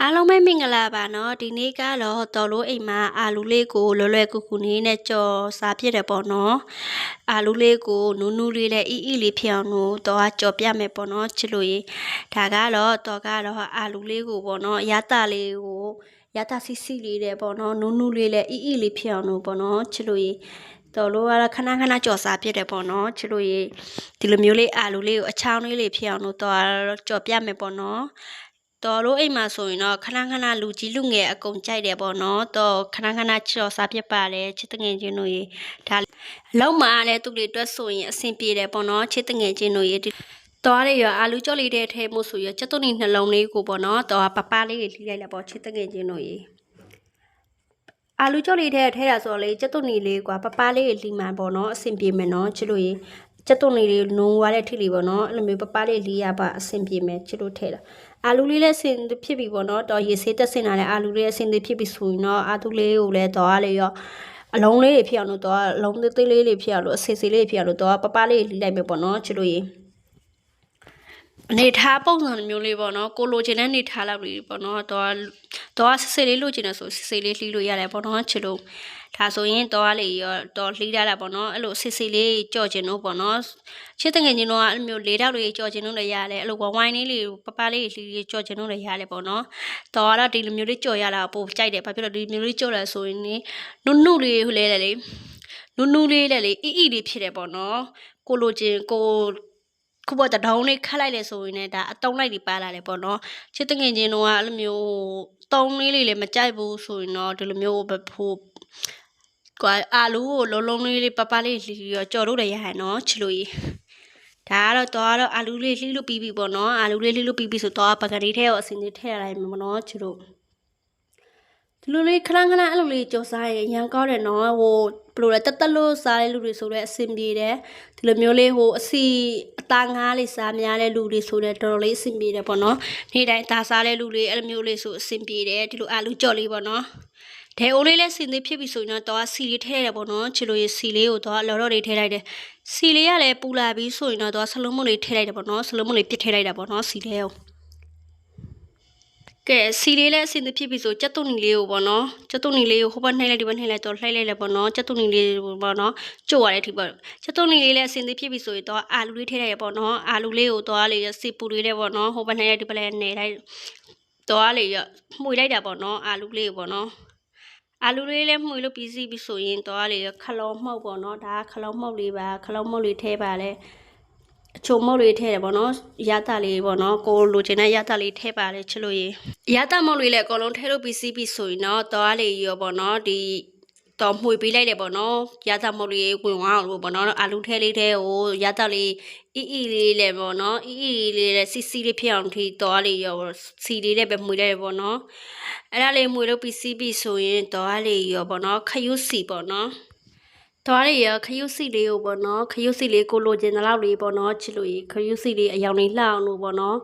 အားလုံးပဲမင်္ဂလာပါနော်ဒီနေ့ကတော့တော်လို့အိမ်မှာအာလူလေးကိုလွယ်လွယ်ကူကူလေးနဲ့ကြော်စားပြစ်တယ်ပေါ့နော်အာလူလေးကိုနူးနူးလေးနဲ့အီအီလေးဖြစ်အောင်လို့တော်ကကြော်ပြမယ်ပေါ့နော်ချစ်လို့ရေဒါကတော့တော်ကတော့အာလူလေးကိုပေါ့နော်ရတာလေးကိုရတာစီစီလေးတဲ့ပေါ့နော်နူးနူးလေးနဲ့အီအီလေးဖြစ်အောင်လို့ပေါ့နော်ချစ်လို့ရေတော်လို့ကတော့ခဏခဏကြော်စားပြစ်တယ်ပေါ့နော်ချစ်လို့ရေဒီလိုမျိုးလေးအာလူလေးကိုအချောင်းလေးလေးဖြစ်အောင်လို့တော်ကြော်ပြမယ်ပေါ့နော် တော်တို့အိမ်မှာဆိုရင်တော့ခဏခဏလူကြီးလူငယ်အကုန်ကြိုက်တယ်ပေါ့နော်တော့ခဏခဏချော်စားဖြစ်ပါတယ်ချစ်တငယ်ချင်းတို့ရေဒါလုံးမအားလဲသူတွေအတွက်ဆိုရင်အဆင်ပြေတယ်ပေါ့နော်ချစ်တငယ်ချင်းတို့ရေဒီတော်ရရအာလူကြော်လေးတဲ့ထဲမို့ဆိုရချက်သွနီနှလုံးလေးကိုပေါ့နော်တော့ပပလေးလေးလှိလိုက်လိုက်ပေါ့ချစ်တငယ်ချင်းတို့ရေအာလူကြော်လေးတဲ့ထဲတာဆိုတော့လေချက်သွနီလေးကွာပပလေးလှိမှန်ပေါ့နော်အဆင်ပြေမယ်နော်ချစ်လို့ရေ ချက်သွနီလေးနုံသွားတဲ့ထိလေးပေါ့နော်အဲ့လိုမျိုးပပလေးလှိရပါအဆင်ပြေမယ်ချစ်လို့ထဲတာအာလူလေးလည်းဆင်ဖြစ်ပြီပေါ့နော်တော့ရေဆေးတက်ဆင်လာတဲ့အာလူလေးလည်းဆင်သေးဖြစ်ပြီဆိုရင်တော့အာသူလေးကိုလည်းတော့လေရောအလုံးလေးတွေဖြစ်အောင်လို့တော့အလုံးသေးသေးလေးတွေဖြစ်အောင်လို့အစီစီလေးတွေဖြစ်အောင်လို့တော့ပပလေးလှိလိုက်မယ်ပေါ့နော်ချစ်လို့ရေအ နေထားပုံစံမျိုးလေးပေါ့နော်ကိုလိုချင်တဲ့နေထားလောက်လေးပေါ့နော်တော့တော့စစ်စစ်လေးလိုချင်တယ်ဆိုစစ်စစ်လေးလှီးလို့ရတယ်ပေါ့နော်ချစ်လို့ဒါဆိုရင်တော့လေရောတော့လှီးရတာပေါ့နော်အဲ့လိုစစ်စစ်လေးကြော်ချင်လို့ပေါ့နော်ချစ်တငယ်ချင်းတို့ကအဲ့လိုမျိုးလေးတောက်လေးကြော်ချင်လို့လည်းရတယ်အဲ့လိုဝိုင်းလေးလေးပပလေးလှီးကြော်ချင်လို့လည်းရတယ်ပေါ့နော်တော့ကတော့ဒီလိုမျိုးလေးကြော်ရတာပိုကြိုက်တယ်ဘာဖြစ်လို့ဒီမျိုးလေးကြော်လဲဆိုရင်နုနုလေးဟိုလဲလေနုနုလေးလေလေအီအီလေးဖြစ်တယ်ပေါ့နော်ကိုလိုချင်ကို ခုပေါ်တဒေါင်းလေးခတ်လိုက်လဲဆိုရင်လည်းဒါအတုံးလိုက်ပြီးပါလာတယ်ပေါ့နော်ချစ်တငယ်ချင်းတို့ကအဲ့လိုမျိုးတုံးလေးလေးလည်းမကြိုက်ဘူးဆိုရင်တော့ဒီလိုမျိုးဖို့ကွာအာလူကိုလုံးလုံးလေးလေးပပလေးလှီရောကြော်လို့လည်းရဟန်နော်ချစ်လို့ရေဒါကတော့တော့တော့အာလူလေးလှီလို့ပြီးပြီပေါ့နော်အာလူလေးလှီလို့ပြီးပြီဆိုတော့ပကတိထဲကိုအစင်းလေးထည့်ရလိုက်မှာပေါ့နော်ချစ်လို့ ဒီလိုလေးခဏခဏအဲ့လိုလေးကြော်စားရင်ရန်ကောင်းတယ်နော်ဟိုဘယ်လိုလဲတက်တက်လို့စားတဲ့လူတွေဆိုတော့အဆင်ပြေတယ်ဒီလိုမျိုးလေးဟိုအစီအသားငါးလေးစားများတဲ့လူတွေဆိုတော့တော်တော်လေးအဆင်ပြေတယ်ပေါ့နော်နေ့တိုင်းသားစားတဲ့လူတွေအဲ့လိုမျိုးလေးဆိုအဆင်ပြေတယ်ဒီလိုအာလူကြော်လေးပေါ့နော်ဒဲအိုးလေးလည်းစင်သေးဖြစ်ပြီဆိုရင်တော့တော့စီလေးထည့်ရတယ်ပေါ့နော်ချီလိုရစီလေးကိုတော့လော်တော့လေးထည့်လိုက်တယ်စီလေးကလည်းပူလာပြီးဆိုရင်တော့တော့ဆလုံးမလေးထည့်လိုက်တယ်ပေါ့နော်ဆလုံးမလေးပြစ်ထည့်လိုက်တာပေါ့နော်စီလေးကို ကဲစီလေးလည်းအစင်သဖြစ်ပြီဆိုကြက်တုန်နီလေးကိုပေါ့နော်ကြက်တုန်နီလေးကိုဟိုဘက်နှိမ့်လိုက်ဒီဘက်နှိမ့်လိုက်တော့လှိုက်လိုက်လဲပေါ့နော်ကြက်တုန်နီလေးကိုပေါ့နော်ကြို့ရတဲ့အထိပေါ့ကြက်တုန်နီလေးလည်းအစင်သဖြစ်ပြီဆိုရင်တော့အာလူလေးထည့်လိုက်ရပေါ့နော်အာလူလေးကိုတော့လေစီပူလေးနဲ့ပေါ့နော်ဟိုဘက်နှိမ့်လိုက်ဒီဘက်လည်းနေလိုက်တော့လေမှုလိုက်တာပေါ့နော်အာလူလေးကိုပေါ့နော်အာလူလေးလည်းမှုလို့ပြီးစီးပြီဆိုရင်တော့လေခလုံးမှုတ်ပေါ့နော်ဒါခလုံးမှုတ်လေးပါခလုံးမှုတ်လေးထဲပါလဲ အချုံမုတ်လေးထည့်တယ်ပေါ့နော်ရတာလေးပေါ့နော်ကိုလိုချင်တဲ့ရတာလေးထည့်ပါတယ်ချစ်လို့ရေရတာမုတ်လေးလည်းအကုန်လုံးထည့်လို့ပြီးစီးပြီဆိုရင်တော့တော့လေးရောပေါ့နော်ဒီတော့မှွေပေးလိုက်တယ်ပေါ့နော်ရတာမုတ်လေးဝင်သွားအောင်လို့ပေါ့နော်အာလူထဲလေးထဲကိုရတာလေးအီအီလေးလည်းပေါ့နော်အီအီလေးလည်းစီစီလေးဖြစ်အောင်ထိတော့လေးရောစီလေးလည်းပဲမှွေလိုက်တယ်ပေါ့နော်အဲ့ဒါလေးမှွေလို့ပြီးစီးပြီဆိုရင်တော့လေးရောပေါ့နော်ခရုစီပေါ့နော် သွားရရခရုစီလေးကိုပေါ့နော်ခရုစီလေးကိုလိုချင်တဲ့လောက်လေးပေါ့နော်ချစ်လို့ရခရုစီလေးအယောင်လေးလှအောင်လို့ပေါ့နော်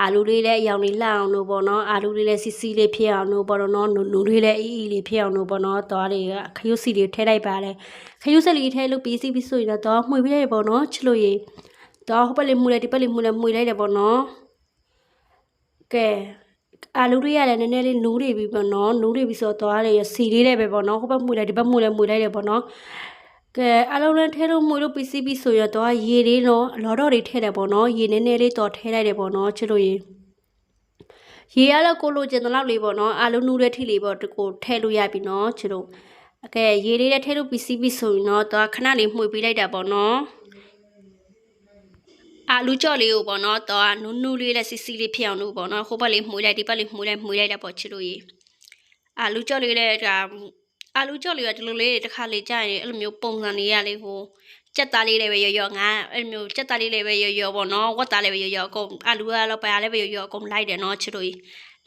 အာလူလေးလည်းအယောင်လေးလှအောင်လို့ပေါ့နော်အာလူလေးလည်းစီစီလေးဖြစ်အောင်လို့ပေါ့နော်နူနူလေးလည်းအီအီလေးဖြစ်အောင်လို့ပေါ့နော်သွားရရခရုစီလေးထည့်လိုက်ပါတယ်ခရုစီလေးထည့်လို့ပြီးစီပြီးဆိုရင်တော့မှွေပြလိုက်ပေါ့နော်ချစ်လို့ရတော့ဟိုဘက်လေးမှုလိုက်ဒီဘက်လေးမှုလိုက်မှုလိုက်တယ်ပေါ့နော်ကဲအာလူတွေရတယ်နည်းနည်းလေးနူးတွေပြီပေါ့နော်နူးတွေပြီဆိုတော့သွားလေစီလေးလည်းပဲပေါ့နော်ဟိုဘက်မှုလိုက်ဒီဘက်မှုလိုက်မှုလိုက်တယ်ပေါ့နော် ကဲအလုံးနဲ့ထဲလို့မှုလို့ပစ္စည်းပြီးဆိုရတော့ရေလေးတော့လော်တော့တွေထဲတယ်ပေါ့နော်ရေနည်းနည်းလေးတော့ထဲလိုက်တယ်ပေါ့နော်ချစ်လို့ရေရေရတော့ကိုလိုချင်တဲ့လောက်လေးပေါ့နော်အလုံးနူးတဲ့ထိလေးပေါ့ကိုထဲလို့ရပြီနော်ချစ်လို့အကဲရေလေးနဲ့ထဲလို့ပစ္စည်းပြီးဆိုရင်တော့တော့ခဏလေးမှုပေးလိုက်တာပေါ့နော်အာလူကြော့လေးကိုပေါ့နော်တော့နူးနူးလေးနဲ့စီစီလေးဖြစ်အောင်လို့ပေါ့နော်ဟိုဘက်လေးမှုလိုက်ဒီဘက်လေးမှုလိုက်မှုလိုက်တာပေါ့ချစ်လို့ရေအာလူကြော့လေးလည်းဒါ အာလူကြော့လေးကဒီလိုလေးတစ်ခါလေးကြာရင်အဲ့လိုမျိုးပုံစံလေးရလေးဟိုကြက်သားလေးလည်းပဲရော်ရော်ငါအဲ့လိုမျိုးကြက်သားလေးလည်းပဲရော်ရော်ပေါ့နော်ဝက်သားလည်းပဲရော်ရော်အကုန်အာလူကတော့ပါလည်းပဲရော်ရော်အကုန်လိုက်တယ်နော်ချစ်လို့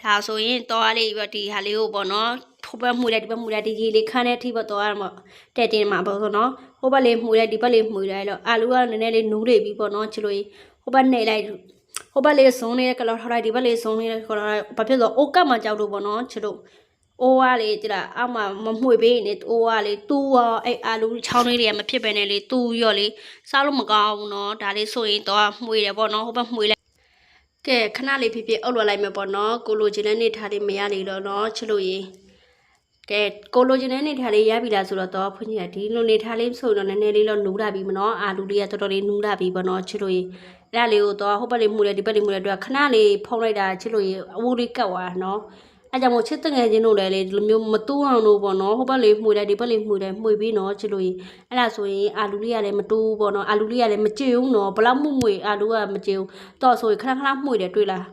ဒါဆိုရင်တော့လေးပဲဒီဟာလေးကိုပေါ့နော်ဖိုးဘက်မှုလိုက်ဒီဘက်မှုလိုက်ဒီကြီးလေးခန်းတဲ့အထိပေါ့တော့ရမှာတဲ့တင်မှာပေါ့ဆိုနော်ဟိုဘက်လေးမှုလိုက်ဒီဘက်လေးမှုလိုက်တော့အာလူကနည်းနည်းလေးနူးနေပြီပေါ့နော်ချစ်လို့ဟိုဘက်နှိပ်လိုက်ဟိုဘက်လေးစုံနေတဲ့ကလော်ထောက်လိုက်ဒီဘက်လေးစုံနေတဲ့ကလော်ထောက်ဘာဖြစ်လို့အိုကတ်မှကြောက်လို့ပေါ့နော်ချစ်လို့ အိုးကလေကြလားအမှမမှွေပေးနေအိုးကလေတူရောအဲ့အာလူချောင်းလေးတွေကမဖြစ်ပဲနဲ့လေတူရောလေစားလို့မကောင်းဘူးနော်ဒါလေးဆိုရင်တော့မှွေတယ်ပေါ့နော်ဟိုဘက်မှွေလိုက်ကဲခဏလေးဖြစ်ဖြစ်အုပ်လွှတ်လိုက်မယ်ပေါ့နော်ကိုလိုချင်တဲ့နေထားလေးမရနေတော့နော်ချစ်လို့ရေကဲကိုလိုချင်တဲ့နေထားလေးရပြီလားဆိုတော့တော့ဖွင့်ကြဒီလိုနေထားလေးဆိုတော့နည်းနည်းလေးတော့နူးလာပြီမနော်အာလူလေးကတော်တော်လေးနူးလာပြီပေါ့နော်ချစ်လို့ရေအဲ့ဒါလေးကိုတော့ဟိုဘက်လေးမှုတယ်ဒီဘက်လေးမှုတယ်တော့ခဏလေးဖုံးလိုက်တာချစ်လို့ရေအဝူလေးကတ်သွားနော် အဲ့ကြောင့်မို့ချစ်တငယ်ချင်းတို့လည်းလေဒီလိုမျိုးမတူးအောင်လို့ပေါ့နော်ဟိုဘက်လေးမှုတယ်ဒီဘက်လေးမှုတယ်မှုပြီးနော်ချစ်လို့ရေအဲ့ဒါဆိုရင်အာလူလေးကလည်းမတူးပေါ့နော်အာလူလေးကလည်းမကြည့်ဘူးနော်ဘလောက်မှုမှုအာလူကမကြည့်ဘူးတော့ဆိုရင်ခဏခဏမှုတယ်တွေ့လား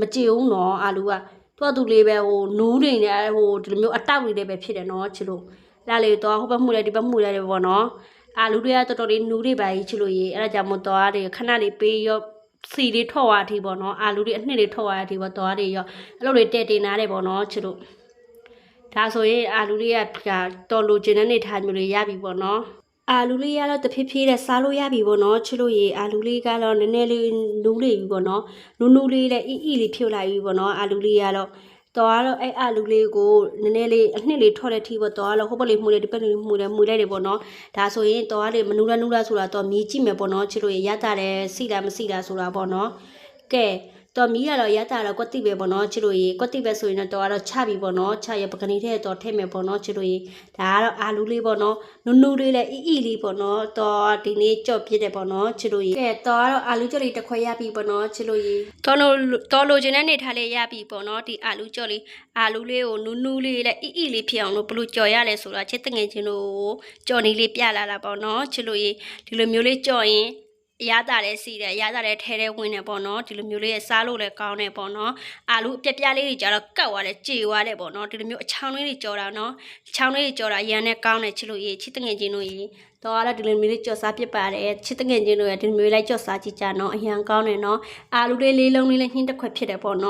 မကြည့်ဘူးနော်အာလူကသူ့အတူလေးပဲဟိုနူးနေနေဟိုဒီလိုမျိုးအတောက်လေးလေးပဲဖြစ်တယ်နော်ချစ်လို့အဲ့ဒါလေးတော့ဟိုဘက်မှုလိုက်ဒီဘက်မှုလိုက်တယ်ပေါ့နော်အာလူတွေကတော်တော်လေးနူးတွေပါကြီးချစ်လို့ရေအဲ့ဒါကြောင့်မို့တော့တွေခဏလေးပေးရော စီလေးထော့သွားအထိပေါ့နော်အာလူတွေအနှစ်လေးထော့သွားအထိပေါ့တော့တွေရောအဲ့လိုလေးတဲတင်နာတယ်ပေါ့နော်ချစ်လို့ဒါဆိုရင်အာလူတွေကတော်လိုချင်တဲ့နေထိုင်မျိုးလေးရပြီပေါ့နော်အာလူလေးကတော့တဖြည်းဖြည်းနဲ့စားလို့ရပြီပေါ့နော်ချစ်လို့ရေအာလူလေးကတော့နည်းနည်းလေးနူးနေပြီပေါ့နော်နူးနူးလေးနဲ့အီအီလေးဖြုတ်လိုက်ပြီပေါ့နော်အာလူလေးကတော့ တော့ကတော့အဲ့အာလူလေးကိုနည်းနည်းလေးအနှစ်လေးထော့တဲ့ထိပေါ့တော့ကတော့ဟိုဘက်လေးမှုလေးဒီဘက်လေးမှုလေးမှုလိုက်တယ်ပေါ့နော်ဒါဆိုရင်တော့ကလေမနူးလားနူးလားဆိုတာတော့မြည်ကြည့်မယ်ပေါ့နော်ချစ်လို့ရေရတာတယ်စိလားမစိလားဆိုတာပေါ့နော်ကဲ တော်မီးကတော့ရတာတော့ကွက်တိပဲပေါ့နော်ချစ်လို့ရေကွက်တိပဲဆိုရင်တော့တော့ချပြီပေါ့နော်ချရပကဏီထဲတော့ထည့်မယ်ပေါ့နော်ချစ်လို့ရေဒါကတော့အာလူလေးပေါ့နော်နူးနူးလေးနဲ့အီအီလေးပေါ့နော်တော့ဒီနေ့ကြော့ပြစ်တယ်ပေါ့နော်ချစ်လို့ရေကဲတော့ကတော့အာလူကြော့လေးတစ်ခွက်ရပြီပေါ့နော်ချစ်လို့ရေတော်လို့တော်လို့ခြင်းတဲ့နေထားလေးရပြီပေါ့နော်ဒီအာလူကြော့လေးအာလူလေးကိုနူးနူးလေးနဲ့အီအီလေးဖြစ်အောင်လို့ဘလို့ကြော်ရလဲဆိုတာချစ်တငယ်ချင်းတို့ကိုကြော်နေလေးပြလာတာပေါ့နော်ချစ်လို့ရေဒီလိုမျိုးလေးကြော်ရင် အရသာလည်းစီတယ်အရသာလည်းထဲထဲဝင်တယ်ပေါ့နော်ဒီလိုမျိုးလေးရစားလို့လည်းကောင်းတယ်ပေါ့နော်အာလူအပြက်ပြလေးတွေကြတော့ကတ်သွားတယ်ကြေသွားတယ်ပေါ့နော်ဒီလိုမျိုးအချောင်းလေးတွေကြော်တာနော်ချောင်းလေးတွေကြော်တာရန်နဲ့ကောင်းတယ်ချစ်လို့ရေချစ်တငယ်ချင်းတို့ရေတော့ကတော့ဒီလိုမျိုးလေးကြော်စားပြစ်ပါတယ်ချစ်တငယ်ချင်းတို့ရဒီလိုမျိုးလေးလိုက်ကြော်စားကြည့်ကြနော်အရန်ကောင်းတယ်နော်အာလူလေးလေးလုံးလေးလည်းဟင်းတစ်ခွက်ဖြစ်တယ်ပေါ့နော်